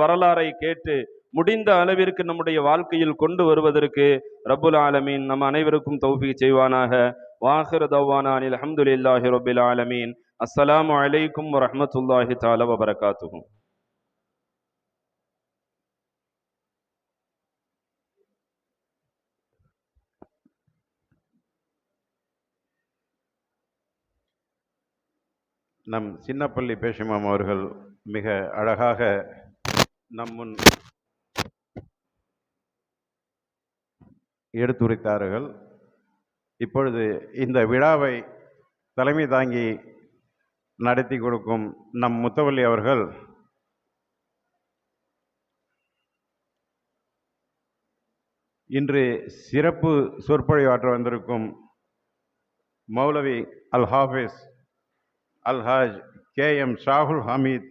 வரலாறை கேட்டு முடிந்த அளவிற்கு நம்முடைய வாழ்க்கையில் கொண்டு வருவதற்கு ரபுல் ஆலமீன் நம் அனைவருக்கும் தௌஃபீக் செய்வானாக. வாஹிர் தவானா அஹமதுல்லாஹி ரபுல் ஆலமீன். அஸ்லாம் வலைக்கும் வரமத்துல்லாஹி தால வபரகாத்துகும் நம் சின்னப்பள்ளி பேஷிமாம் அவர்கள் மிக அழகாக நம் முன் எடுத்துரைத்தார்கள். இப்பொழுது இந்த விழாவை தலைமை தாங்கி நடத்தி கொடுக்கும் நம் முத்தவள்ளி அவர்கள் இன்று சிறப்பு சொற்பொழிவாற்ற வந்திருக்கும் மௌலவி அல் ஹாஃபிஸ் அல்ஹாஜ் கே எம் ஷாகுல் ஹமீத்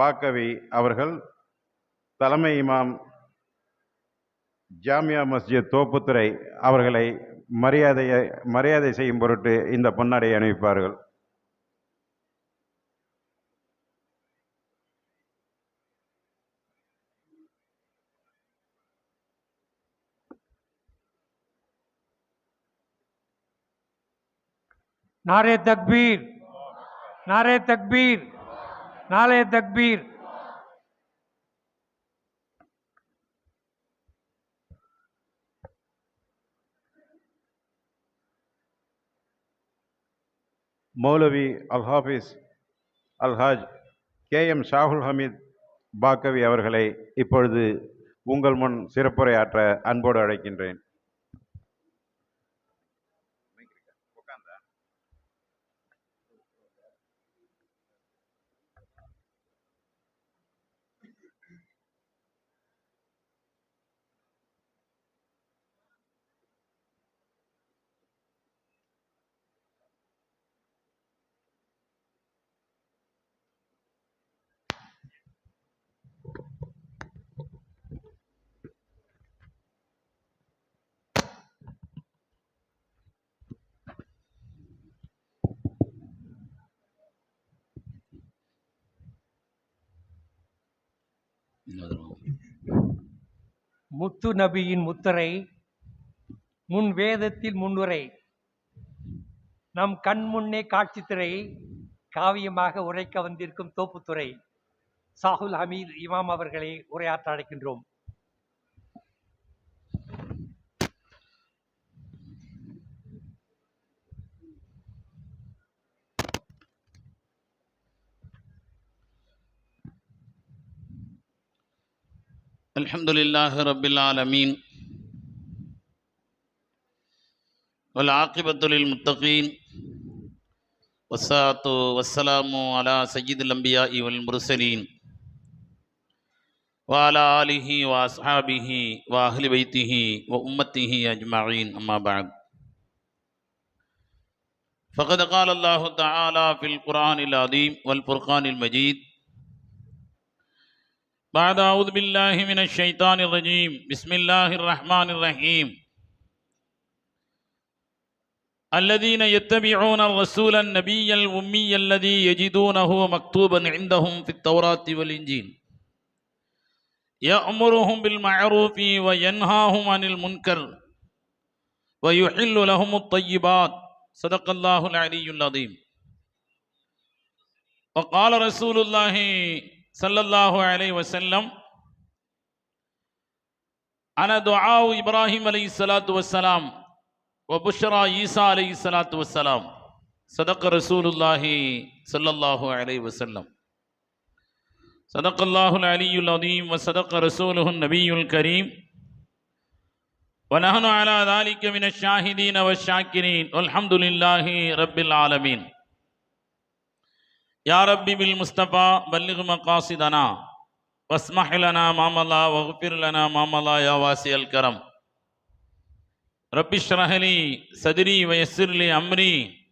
பாக்கவி அவர்கள் தலைமை இமாம் ஜாமியா மஸ்ஜித் தோப்புத்துறை அவர்களை மரியாதையை மரியாதை செய்யும் பொருட்டு இந்த பொன்னாடையை அணிவிப்பார்கள். நாரே தக்பீர் நாரே தக்பீர். நாளைய தக்பீர். மௌலவி அல்ஹாஃபிஸ் அல்ஹாஜ் கே எம் ஷாகுல் ஹமீத் பாக்கவி அவர்களை இப்பொழுது உங்கள் முன் சிறப்புரையாற்ற அன்போடு அழைக்கின்றேன். முத்து நபியின் முத்தரை முன் வேதத்தில் முன்னுரை நம் கண் முன்னே காட்சி காவியமாக உரைக்க வந்திருக்கும் தோப்புத்துறை சாகுல் ஹமீத் இமாம் அவர்களை உரையாற்ற அழைக்கின்றோம். الحمد لله رب العالمين والعاقبة للمتقين والصلاة والسلام على سيد الأنبياء والمرسلين وعلى آله وأصحابه وأهل بيته وأمته أجمعين. أما بعد فقد قال الله تعالى في القرآن العظيم والفرقان المجيد بعد أعوذ بالله من الشيطان الرجيم. بسم الله الرحمن الرحيم. الذين يتبعون الرسول النبي الأمي الذي يجدونه مكتوبا عندهم في التوراة والإنجيل. يأمرهم بالمعروف وينهاهم عن المنكر ويحل لهم الطيبات. صدق الله العلي العظيم. وقال رسول الله صلى الله عليه وسلم. أنا دعاء إبراهيم عليه الصلاة والسلام وبشرى عيسى عليه الصلاة والسلام. صدق رسول الله صلى الله عليه وسلم. صدق الله العلي العظيم وصدق رسوله النبي الكريم. ونحن على ذلك من الشاهدين والشاكرين. والحمد لله رب العالمين. يا ربي بالمصطفى بلغ مقاصدنا واسمح لنا ما مضى واغفر لنا ما مضى يا واسع الكرم. رب اشرح لي صدري ويسر لي أمري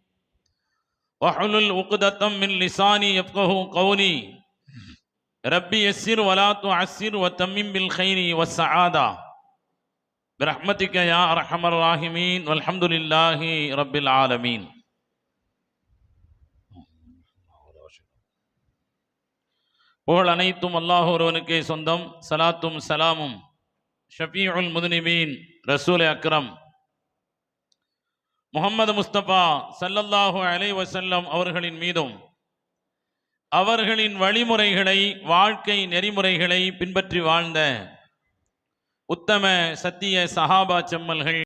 واحلل عقدة من لساني يفقه قولي. ربي يسر ولا تعسر وتمم بالخير والسعادة. برحمتك يا أرحم الراحمين والحمد لله رب العالمين. புகழ் அனைத்தும் அல்லாஹ் ஒருவனுக்கே சொந்தம் சலாத்தும் சலாமும். ஷஃபீஉல் முதுனிமீன் ரசூல் அக்ரம். முகமது முஸ்தபா சல்லல்லாஹு அலை வசல்லம் அவர்களின் மீதும் அவர்களின் வழிமுறைகளை வாழ்க்கை நெறிமுறைகளை பின்பற்றி வாழ்ந்த உத்தம சத்திய சஹாபா செம்மல்கள்.